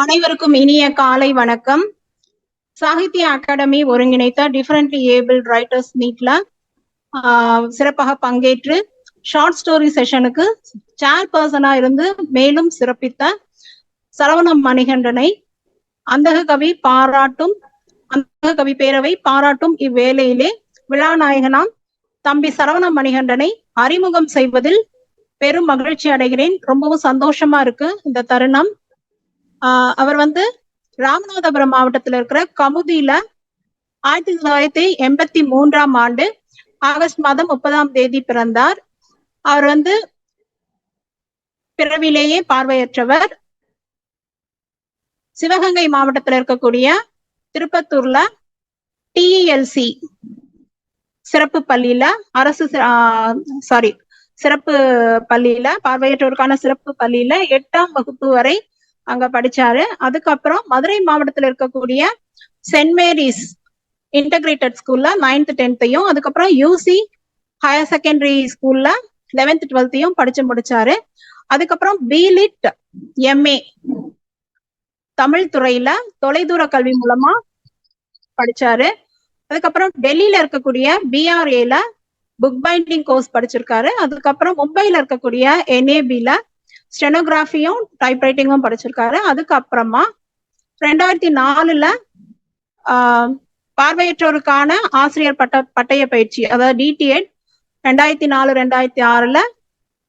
அனைவருக்கும் இனிய காலை வணக்கம். சாகித்ய அகாடமி ஒருங்கிணைத்த டிஃபரெண்ட்லி ஏபிள் ரைட்டர்ஸ் மீட்ல சிறப்பாக பங்கேற்று ஷார்ட் ஸ்டோரி செஷனுக்கு சேர் பர்சனா இருந்து மேலும் சிறப்பித்த சரவணம் மணிகண்டனை அந்தக கவி பாராட்டும் அந்தக கவி பேரவை பாராட்டும் இவ்வேளையிலே விழாநாயகனாம் தம்பி சரவண மணிகண்டனை அறிமுகம் செய்வதில் பெரும் மகிழ்ச்சி அடைகிறேன். ரொம்பவும் சந்தோஷமா இருக்கு இந்த தருணம். ஆஹ் அவர் வந்து ராமநாதபுரம் மாவட்டத்துல இருக்கிற கமுதியில ஆயிரத்தி தொள்ளாயிரத்தி எண்பத்தி மூன்றாம் ஆண்டு ஆகஸ்ட் மாதம் முப்பதாம் தேதி பிறந்தார். அவர் வந்து பிறவிலேயே பார்வையற்றவர். சிவகங்கை மாவட்டத்துல இருக்கக்கூடிய திருப்பத்தூர்ல டிஇஎல்சி சிறப்பு பள்ளியில அரசு சாரி சிறப்பு பள்ளியில பார்வையற்றோருக்கான சிறப்பு பள்ளியில எட்டாம் வகுப்பு வரை அங்க படிச்சாரு. அதுக்கப்புறம் மதுரை மாவட்டத்துல இருக்கக்கூடிய சென்ட் மேரிஸ் இன்டகிரேட்டட் ஸ்கூல்ல நைன்த் டென்த்தையும் அதுக்கப்புறம் யூசி ஹையர் செகண்டரி ஸ்கூல்ல லெவன்த் டுவெல்த்தையும் படிச்சு முடிச்சாரு. அதுக்கப்புறம் பிலிட் எம்ஏ தமிழ் துறையில தொலைதூர கல்வி மூலமா படிச்சாரு. அதுக்கப்புறம் டெல்லியில இருக்கக்கூடிய பிஆர்ஏல புக் பைண்டிங் கோர்ஸ் படிச்சிருக்காரு. அதுக்கப்புறம் மும்பைல இருக்கக்கூடிய என்ஏபில ஸ்டெனோகிராஃபியும் டைப்ரைட்டிங்கும் படிச்சிருக்காரு. அதுக்கப்புறமா ரெண்டாயிரத்தி நாலுல பார்வையற்றோருக்கான ஆசிரியர் பட்ட பட்டய பயிற்சி அதாவது டிடிஎட் ரெண்டாயிரத்தி நாலு ரெண்டாயிரத்தி ஆறுல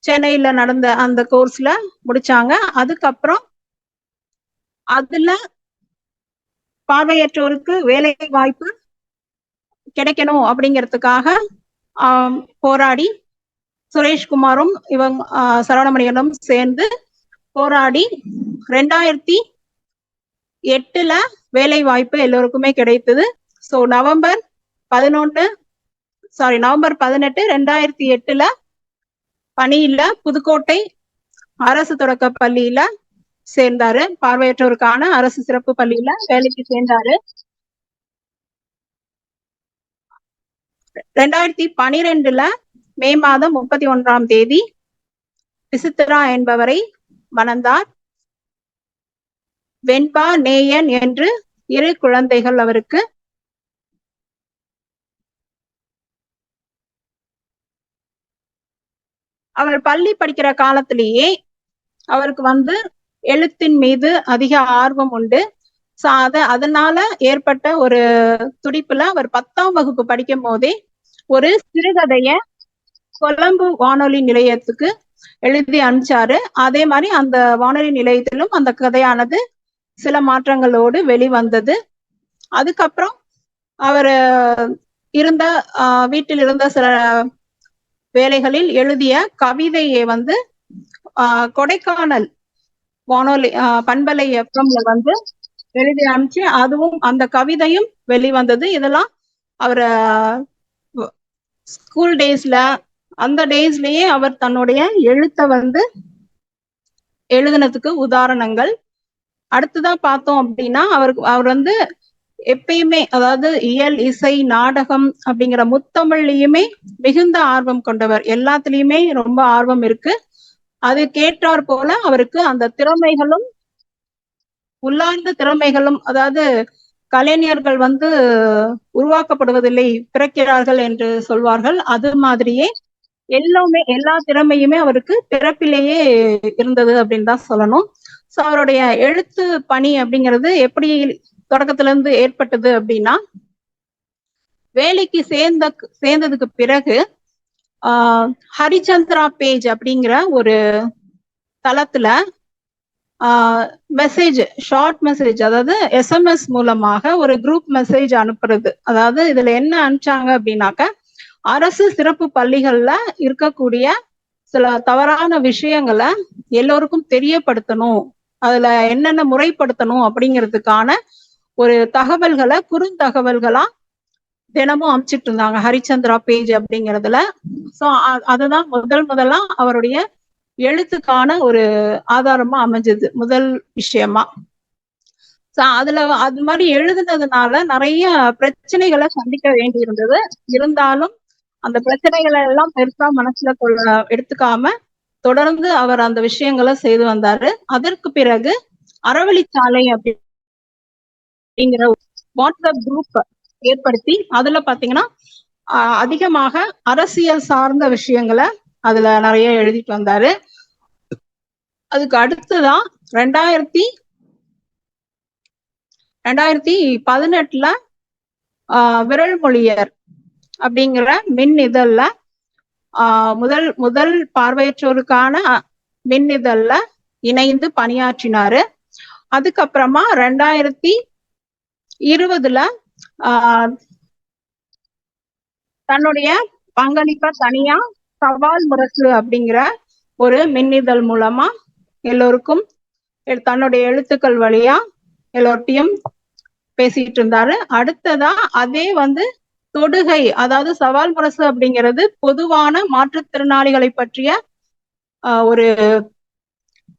சென்னையில நடந்த அந்த கோர்ஸ்ல முடிச்சாங்க. அதுக்கப்புறம் அதுல பார்வையற்றோருக்கு வேலை வாய்ப்பு கிடைக்கணும் அப்படிங்கிறதுக்காக போராடி சுரேஷ்குமாரும் இவங்க சரவணமணியனும் சேர்ந்து போராடி ரெண்டாயிரத்தி எட்டுல வேலை வாய்ப்பு எல்லோருக்குமே கிடைத்தது. ஸோ நவம்பர் பதினொன்னு சாரி நவம்பர் பதினெட்டு ரெண்டாயிரத்தி எட்டுல பணியில புதுக்கோட்டை அரசு தொடக்க பள்ளியில சேர்ந்தாரு. பார்வையற்றோருக்கான அரசு சிறப்பு பள்ளியில வேலைக்கு சேர்ந்தாரு. ரெண்டாயிரத்தி பனிரெண்டுல மே மாதம் முப்பத்தி ஒன்றாம் தேதி விசித்திரா என்பவரை மணந்தார். வெண்பா நேயன் என்று இரு குழந்தைகள் அவருக்கு. அவர் பள்ளி படிக்கிற காலத்திலேயே அவருக்கு வந்து எழுத்தின் மீது அதிக ஆர்வம் உண்டு. அத அதனால ஏற்பட்ட ஒரு துடிப்புல அவர் பத்தாம் வகுப்பு படிக்கும் போதே ஒரு சிறுகதைய கொழம்பு வானொலி நிலையத்துக்கு எழுதி அனுப்பிச்சாரு. அதே மாதிரி அந்த வானொலி நிலையத்திலும் அந்த கதையானது சில மாற்றங்களோடு வெளிவந்தது. அதுக்கப்புறம் அவர் இருந்த வீட்டில் இருந்த சில வேலைகளில் எழுதிய கவிதையை வந்து கொடைக்கானல் வானொலி பண்பலை எஃப்எம்ல வந்து எழுதி அனுப்பிச்சு அதுவும் அந்த கவிதையும் வெளிவந்தது. இதெல்லாம் அவர் ஸ்கூல் டேஸ்ல அந்த டேஸ்லயே அவர் தன்னுடைய எழுத்த வந்து எழுதுனதுக்கு உதாரணங்கள். அடுத்ததான் பார்த்தோம் அப்படின்னா அவருக்கு அவர் வந்து எப்பயுமே அதாவது இயல் இசை நாடகம் அப்படிங்கிற முத்தமிழ்லயுமே மிகுந்த ஆர்வம் கொண்டவர். எல்லாத்துலயுமே ரொம்ப ஆர்வம் இருக்கு. அது கேட்டார் போல அவருக்கு அந்த திறமைகளும் உள்ளார்ந்த திறமைகளும் அதாவது கலைஞர்கள் வந்து உருவாக்கப்படுவதில்லை பிறக்கிறார்கள் என்று சொல்வார்கள். அது மாதிரியே எல்லாமே எல்லா திறமையுமே அவருக்கு பிறப்பிலேயே இருந்தது அப்படின்னு தான் சொல்லணும். ஸோ அவருடைய எழுத்து பணி அப்படிங்கிறது எப்படி தொடக்கத்துல இருந்து ஏற்பட்டது அப்படின்னா வேலைக்கு சேர்ந்த சேர்ந்ததுக்கு பிறகு ஆஹ் ஹரிச்சந்திரா பேஜ் அப்படிங்கிற ஒரு தளத்துல மெசேஜ் ஷார்ட் மெசேஜ் அதாவது எஸ்எம்எஸ் மூலமாக ஒரு குரூப் மெசேஜ் அனுப்புறது. அதாவது இதுல என்ன அனுப்பிச்சாங்க அப்படின்னாக்க அரசு சிறப்பு பள்ளிகள்ல இருக்கக்கூடிய சில தவறான விஷயங்களை எல்லோருக்கும் தெரியப்படுத்தணும். அதுல என்னென்ன முறைப்படுத்தணும் அப்படிங்கிறதுக்கான ஒரு தகவல்களை குறுந்தகவல்களா தினமும் அமைச்சிட்டு இருந்தாங்க. ஹரிச்சந்திரா பேஜ் அப்படிங்கிறதுல. சோ அதுதான் முதல் முதலா அவருடைய எழுத்துக்கான ஒரு ஆதாரமா அமைஞ்சது. முதல் விஷயமா. அதுல அது மாதிரி எழுதுனதுனால நிறைய பிரச்சனைகளை சந்திக்க வேண்டி இருந்தது இருந்தாலும் அந்த பிரச்சனைகளை எல்லாம் பெருசா மனசுல கொள்ள எடுத்துக்காம தொடர்ந்து அவர் அந்த விஷயங்களை செய்து வந்தாரு. அதற்கு பிறகு அறவழிச்சாலை அப்படிங்கிற வாட்ஸ்அப் குரூப் ஏற்படுத்தி அதுல பாத்தீங்கன்னா அதிகமாக அரசியல் சார்ந்த விஷயங்களை அதுல நிறைய எழுதிட்டு வந்தாரு. அதுக்கு அடுத்துதான் ரெண்டாயிரத்தி ரெண்டாயிரத்தி பதினெட்டுல ஆஹ் விரல்மொழியர் அப்படிங்கிற மின் இதழ்ல ஆஹ் முதல் முதல் பார்வையற்றோருக்கான மின் இதழ்ல இணைந்து பணியாற்றினாரு. அதுக்கப்புறமா ரெண்டாயிரத்தி இருபதுல ஆஹ் தன்னுடைய பங்களிப்பை தனியா சவால் முரசு அப்படிங்கிற ஒரு மின்னிதழ் மூலமா எல்லோருக்கும் எ- தன்னுடைய எழுத்துக்கள் வழியா எல்லோர்ட்டையும் பேசிட்டு இருந்தாரு. அடுத்ததா அதே வந்து தொடுகை அதாவது சவால் முரசு அப்படிங்கிறது பொதுவான மாற்றுத்திறனாளிகளை பற்றிய ஆஹ் ஒரு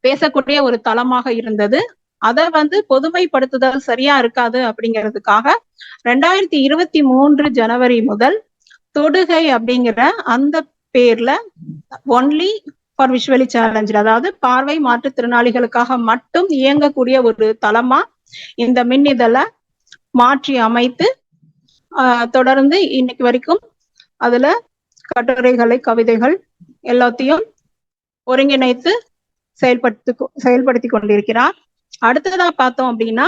பேசக்கூடிய ஒரு தளமாக இருந்தது. அதை வந்து பொதுமைப்படுத்துதல் சரியா இருக்காது அப்படிங்கிறதுக்காக ரெண்டாயிரத்தி இருபத்தி மூன்று ஜனவரி முதல் தொடுகை அப்படிங்கிற அந்த பேர்ல ஒன்லி ஃபார் விஷுவலி சேலஞ்சு அதாவது பார்வை மாற்றுத்திறனாளிகளுக்காக மட்டும் இயங்கக்கூடிய ஒரு தளமா இந்த மின் இதழை மாற்றி அமைத்து தொடர்ந்து இன்னைக்கு வரைக்கும் அதுல கட்டுரைகளை கவிதைகள் எல்லாத்தையும் ஒருங்கிணைத்து செயல்படுத்தி செயல்படுத்தி கொண்டிருக்கிறார். அடுத்ததா பார்த்தோம் அப்படின்னா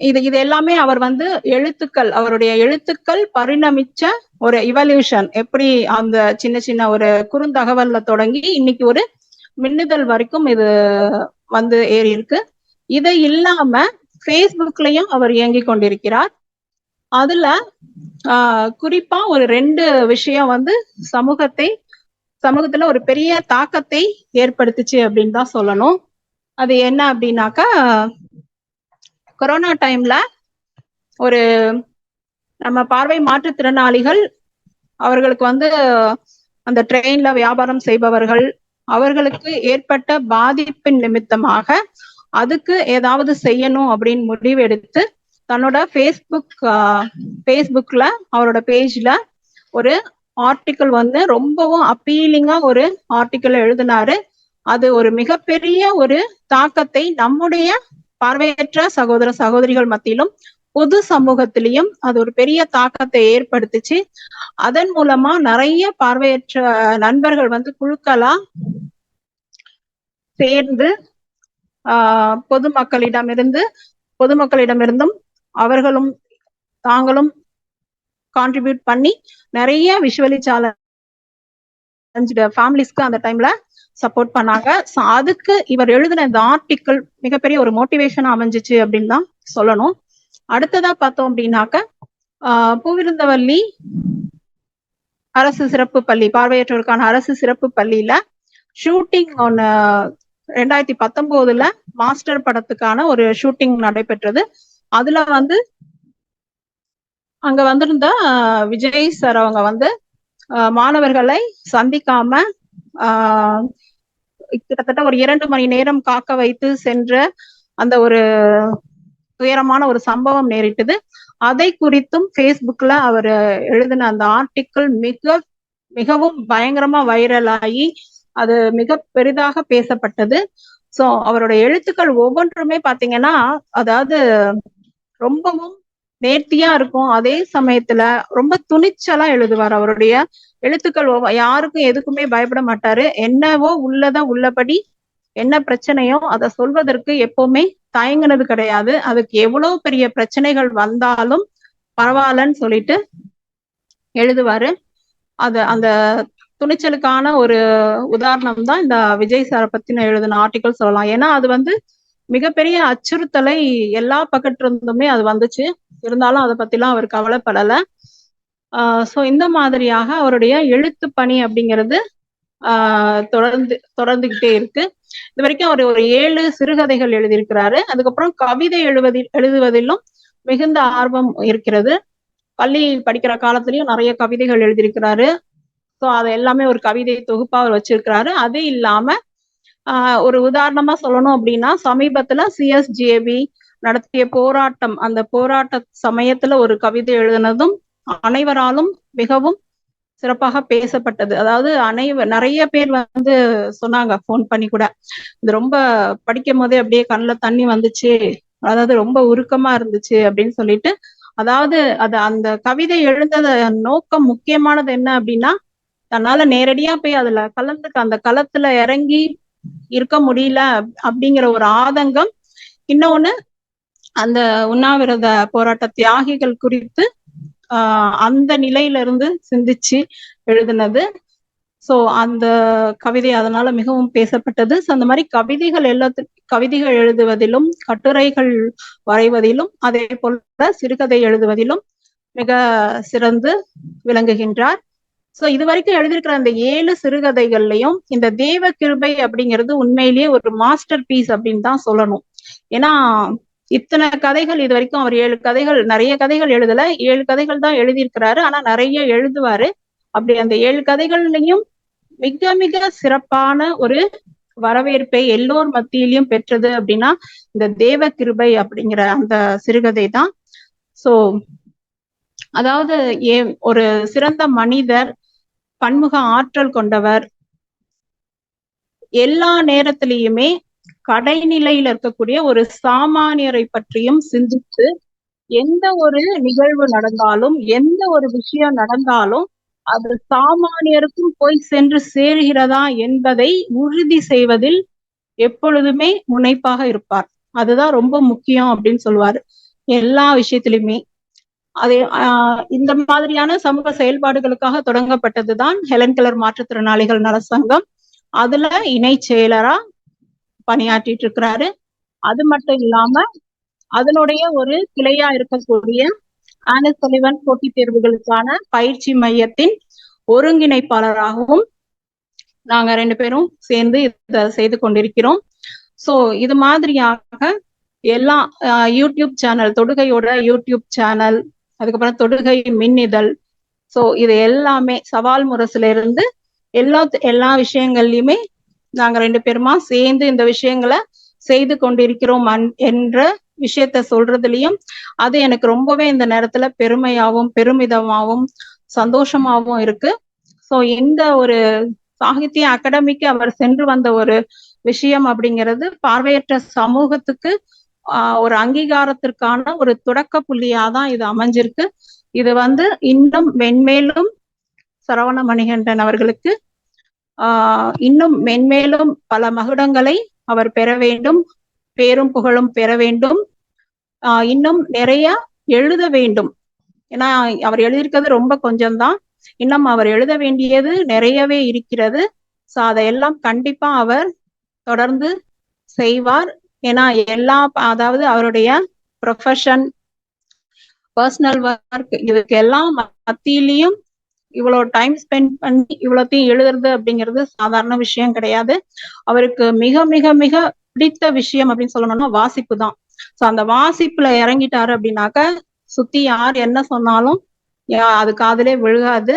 இது இது எல்லாமே அவர் வந்து எழுத்துக்கள் அவருடைய எழுத்துக்கள் பரிணமிச்ச ஒரு இவல்யூஷன் எப்படி அந்த சின்ன சின்ன ஒரு குறுந்தகவல்ல தொடங்கி இன்னைக்கு ஒரு மின்னுதல் வரைக்கும் இது வந்து ஏறி இருக்கு இதை இல்லாம ஃபேஸ்புக்லயும் அவர் இயங்கி கொண்டிருக்கிறார். அதுல ஆஹ் குறிப்பா ஒரு ரெண்டு விஷயம் வந்து சமூகத்தை சமூகத்துல ஒரு பெரிய தாக்கத்தை ஏற்படுத்துச்சு அப்படின்னு தான் சொல்லணும். அது என்ன அப்படின்னாக்கா கொரோனா டைம்ல ஒரு நம்ம பார்வை மாற்றுத்திறனாளிகள் அவர்களுக்கு வந்து அந்த ட்ரெயின்ல வியாபாரம் செய்பவர்கள் அவர்களுக்கு ஏற்பட்ட பாதிப்பின் நிமித்தமாக அதுக்கு ஏதாவது செய்யணும் அப்படின்னு முடிவெடுத்து தன்னோட ஃபேஸ்புக் ஃபேஸ்புக்ல அவரோட பேஜ்ல ஒரு ஆர்டிக்கிள் வந்து ரொம்பவும் அப்பீலிங்கா ஒரு ஆர்டிக்கிள் எழுதினாரு. அது ஒரு மிகப்பெரிய ஒரு தாக்கத்தை நம்முடைய பார்வையற்ற சகோதர சகோதரிகள் மத்தியிலும் பொது சமூகத்திலையும் அது ஒரு பெரிய தாக்கத்தை ஏற்படுத்துச்சு. அதன் மூலமா நிறைய பார்வையற்ற நண்பர்கள் வந்து குழுக்களா சேர்ந்து ஆஹ் பொதுமக்களிடமிருந்து பொதுமக்களிடமிருந்தும் அவர்களும் தாங்களும் கான்ட்ரிபியூட் பண்ணி நிறைய விஷுவலி சேலஞ்ச் ஃபேமிலிஸ்க்கு அந்த டைம்ல சப்போர்ட் பண்ணாங்க. அதுக்கு இவர் எழுதின இந்த ஆர்டிக்கிள் மிகப்பெரிய ஒரு மோட்டிவேஷன் அமைஞ்சிச்சு அப்படின்னு தான் சொல்லணும். அடுத்ததா பார்த்தோம் அப்படின்னாக்க பூவிருந்தவல்லி அரசு சிறப்பு பள்ளி பார்வையற்றோருக்கான அரசு சிறப்பு பள்ளியில ஷூட்டிங் ஒன்று ரெண்டாயிரத்தி பத்தொன்பதுல மாஸ்டர் படத்துக்கான ஒரு ஷூட்டிங் நடைபெற்றது. அதுல வந்து அங்க வந்திருந்த விஜய் சார் அவங்க வந்து ஆஹ் மாணவர்களை சந்திக்காம ஆஹ் கிட்டத்தட்ட ஒரு இரண்டு மணி நேரம் காக்க வைத்து சென்ற அந்த ஒரு துயரமான ஒரு சம்பவம் நேரிட்டது. அதை குறித்தும் ஃபேஸ்புக்ல அவர் எழுதின அந்த ஆர்டிக்கிள் மிக மிகவும் பயங்கரமா வைரல் ஆகி அது மிக பெரிதாக பேசப்பட்டது. சோ அவருடைய எழுத்துக்கள் ஒவ்வொன்றுமே பாத்தீங்கன்னா அதாவது ரொம்பவும் நேர்த்தியா இருக்கும். அதே சமயத்துல ரொம்ப துணிச்சலா எழுதுவார். அவருடைய எழுத்துக்கள் யாருக்கும் எதுக்குமே பயப்பட மாட்டாரு. என்னவோ உள்ளதா உள்ளபடி என்ன பிரச்சனையோ அதை சொல்வதற்கு எப்பவுமே தயங்கினது கிடையாது. அதுக்கு எவ்வளவு பெரிய பிரச்சனைகள் வந்தாலும் பரவாயில்லன்னு சொல்லிட்டு எழுதுவாரு. அது அந்த துணிச்சலுக்கான ஒரு உதாரணம் தான் இந்த விஜய் சாரை நான் எழுதின ஆர்டிக்கல் சொல்லலாம். ஏன்னா அது வந்து மிகப்பெரிய அச்சுறுத்தலை எல்லா பக்கத்திலிருந்துமே அது வந்துச்சு. இருந்தாலும் அதை பத்திலாம் அவர் கவலைப்படல. சோ இந்த மாதிரியாக அவருடைய எழுத்து பணி அப்படிங்கிறது ஆஹ் தொடர்ந்து தொடர்ந்துகிட்டே இருக்கு. இது வரைக்கும் அவர் ஒரு ஏழு சிறுகதைகள் எழுதியிருக்கிறாரு. அதுக்கப்புறம் கவிதை எழுவதில் எழுதுவதிலும் மிகுந்த ஆர்வம் இருக்கிறது. பள்ளி படிக்கிற காலத்திலயும் நிறைய கவிதைகள் எழுதியிருக்கிறாரு. ஸோ அது எல்லாமே ஒரு கவிதை தொகுப்பா அவர் வச்சிருக்கிறாரு. அது இல்லாம ஒரு உதாரணமா சொல்லணும் அப்படின்னா சமீபத்துல சிஎஸ்ஜேபி நடத்திய போராட்டம் அந்த போராட்ட சமயத்துல ஒரு கவிதை எழுதினதும் அனைவராலும் மிகவும் சிறப்பாக பேசப்பட்டது. அதாவது அனைவர் நிறைய பேர் வந்து சொன்னாங்க ஃபோன் பண்ணி கூட. இது ரொம்ப படிக்கும் போதே அப்படியே கண்ணுல தண்ணி வந்துச்சு. அதாவது ரொம்ப உருக்கமா இருந்துச்சு அப்படின்னு சொல்லிட்டு. அதாவது அது அந்த கவிதை எழுந்தத நோக்கம் முக்கியமானது என்ன அப்படின்னா தன்னால நேரடியா போய் அதுல கலந்துக்க அந்த களத்துல இறங்கி இருக்க முடியல அப்படிங்கிற ஒரு ஆதங்கம். இன்னொன்னு அந்த உண்ணாவிரத போராட்ட தியாகிகள் குறித்து ஆஹ் அந்த நிலையில இருந்து சிந்திச்சு எழுதினது. சோ அந்த கவிதை அதனால மிகவும் பேசப்பட்டது. அந்த மாதிரி கவிதைகள் எல்லாத்து கவிதைகள் எழுதுவதிலும் கட்டுரைகள் வரைவதிலும் அதே போல சிறுகதை எழுதுவதிலும் மிக சிறந்து விளங்குகின்றார். சோ இதுவரைக்கும் எழுதியிருக்கிற அந்த ஏழு சிறுகதைகள்லயும் இந்த தேவ கிருபை அப்படிங்கிறது உண்மையிலேயே ஒரு மாஸ்டர் பீஸ் அப்படின்னு தான் சொல்லணும். ஏன்னா இத்தனை கதைகள் இது வரைக்கும் அவர் ஏழு கதைகள் நிறைய கதைகள் எழுதல. ஏழு கதைகள் தான் எழுதியிருக்கிறாரு. ஆனா நிறைய எழுதுவாரு. அப்படி அந்த ஏழு கதைகள்லயும் மிக மிக சிறப்பான ஒரு வரவேற்பை எல்லோர் மத்தியிலையும் பெற்றது அப்படின்னா இந்த தேவ கிருபை அப்படிங்கிற அந்த சிறுகதை தான். சோ அதாவது ஏ ஒரு சிறந்த மனிதர் பன்முக ஆற்றல் கொண்டவர். எல்லா நேரத்திலையுமே கடைநிலையில இருக்கக்கூடிய ஒரு சாமானியரை பற்றியும் சிந்தித்து எந்த ஒரு நிகழ்வு நடந்தாலும் எந்த ஒரு விஷயம் நடந்தாலும் அது சாமானியருக்கும் போய் சென்று சேர்கிறதா என்பதை உறுதி செய்வதில் எப்பொழுதுமே முனைப்பாக இருப்பார். அதுதான் ரொம்ப முக்கியம் அப்படின்னு சொல்லுவாரு. எல்லா விஷயத்திலுமே. அதே ஆஹ் இந்த மாதிரியான சமூக செயல்பாடுகளுக்காக தொடங்கப்பட்டதுதான் ஹெலன் கலர் மாற்றுத்திறனாளிகள் நல சங்கம். அதுல இணை செயலரா பணியாற்றிட்டு இருக்கிறாரு. அது மட்டும் இல்லாம அதனுடைய ஒரு கிளையா இருக்கக்கூடிய ஆனஸ் தலைவன் போட்டித் தேர்வுகளுக்கான பயிற்சி மையத்தின் ஒருங்கிணைப்பாளராகவும் நாங்க ரெண்டு பேரும் சேர்ந்து இதை செய்து கொண்டிருக்கிறோம். சோ இது மாதிரியாக எல்லா யூடியூப் சேனல் தொடுகையோட யூடியூப் சேனல் அதுக்கப்புறம் தொடுகை மின்னிதழ் ஸோ சோ இது எல்லாமே சவால் முரசுல இருந்து எல்லா எல்லா விஷயங்கள்லயுமே நாங்க ரெண்டு பேருமா சேர்ந்து இந்த விஷயங்களை செய்து கொண்டிருக்கிறோம் என்ற விஷயத்த சொல்றதுலயும் அது எனக்கு ரொம்பவே இந்த நேரத்துல பெருமையாவும் பெருமிதமாவும் சந்தோஷமாவும் இருக்கு. சோ இந்த ஒரு சாகித்ய அகாடமிக்கு அவர் சென்று வந்த ஒரு விஷயம் அப்படிங்கிறது பார்வையற்ற சமூகத்துக்கு ஒரு அங்கீகாரத்திற்கான ஒரு தொடக்க புள்ளியா தான் இது அமைஞ்சிருக்கு. இது வந்து இன்னும் மென்மேலும் சரவண மணிகண்டன் அவர்களுக்கு ஆஹ் இன்னும் மென்மேலும் பல மகுடங்களை அவர் பெற வேண்டும் பேரும் புகழும் பெற வேண்டும் ஆஹ் இன்னும் நிறைய எழுத வேண்டும். ஏன்னா அவர் எழுதியிருக்கிறது ரொம்ப கொஞ்சம்தான். இன்னும் அவர் எழுத வேண்டியது நிறையவே இருக்கிறது. சோ அதையெல்லாம் கண்டிப்பா அவர் தொடர்ந்து செய்வார். ஏன்னா எல்லா அதாவது அவருடைய ப்ரொஃபஷன் பர்சனல் ஒர்க் இதுக்கு எல்லாம் மத்தியிலையும் இவ்வளவு டைம் ஸ்பெண்ட் பண்ணி இவ்வளோத்தையும் எழுதுறது அப்படிங்கிறது சாதாரண விஷயம் கிடையாது. அவருக்கு மிக மிக மிக பிடித்த விஷயம் அப்படின்னு சொல்லணும்னா வாசிப்பு தான். சோ அந்த வாசிப்புல இறங்கிட்டாரு அப்படின்னாக்க சுத்தி யார் என்ன சொன்னாலும் அது காதலே விழுகாது.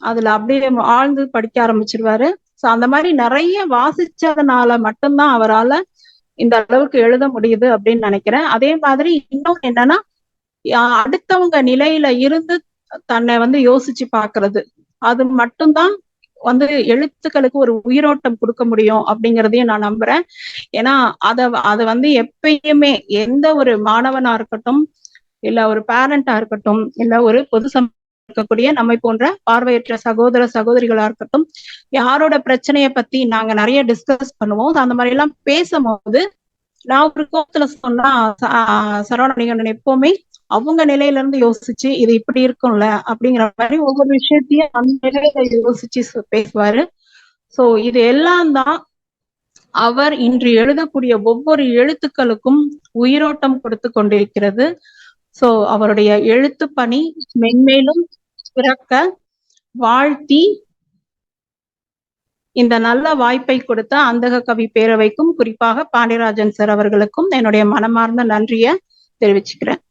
அதுல அப்படியே ஆழ்ந்து படிக்க ஆரம்பிச்சிருவாரு. சோ அந்த மாதிரி நிறைய வாசிச்சதுனால மட்டும்தான் அவரால இந்த அளவுக்கு எழுத முடியுது அப்படின்னு நினைக்கிறேன். அதே மாதிரி இன்னொன்று என்னன்னா அடுத்தவங்க நிலையில இருந்து தன்னை வந்து யோசிச்சு பாக்குறது. அது மட்டும்தான் வந்து எழுத்துக்களுக்கு ஒரு உயிரோட்டம் கொடுக்க முடியும் அப்படிங்கிறதையும் நான் நம்புறேன். ஏன்னா அத அதை வந்து எப்பயுமே எந்த ஒரு மாணவனா இருக்கட்டும் இல்ல ஒரு பேரண்டா இருக்கட்டும் இல்ல ஒரு பொது சம இருக்கக்கூடிய நம்மை போன்ற பார்வையற்ற சகோதர சகோதரிகளா இருக்கட்டும் யாரோட பிரச்சனைய பத்தி நாங்க நிறைய டிஸ்கஸ் பண்ணுவோம். அந்த மாதிரி எல்லாம் பேசும்போது நான் ஒரு கோபத்துல சொன்னா ச- எப்பவுமே அவங்க நிலையில இருந்து யோசிச்சு இது இப்படி இருக்கும்ல அப்படிங்கிற மாதிரி ஒவ்வொரு விஷயத்தையும் அந்த நிலையில யோசிச்சு பேசுவாரு. சோ இது எல்லாம் தான் அவர் இன்று எழுதக்கூடிய ஒவ்வொரு எழுத்துக்களுக்கும் உயிரோட்டம் கொடுத்து கொண்டிருக்கிறது. சோ அவருடைய எழுத்து பணி மென்மேலும் சிறக்க வாழ்த்தி இந்த நல்ல வாய்ப்பை கொடுத்த அந்தக கவி பேரவைக்கும் குறிப்பாக பாண்டியராஜன் சார் அவர்களுக்கும் என்னுடைய மனமார்ந்த நன்றியை தெரிவிச்சுக்கிறேன்.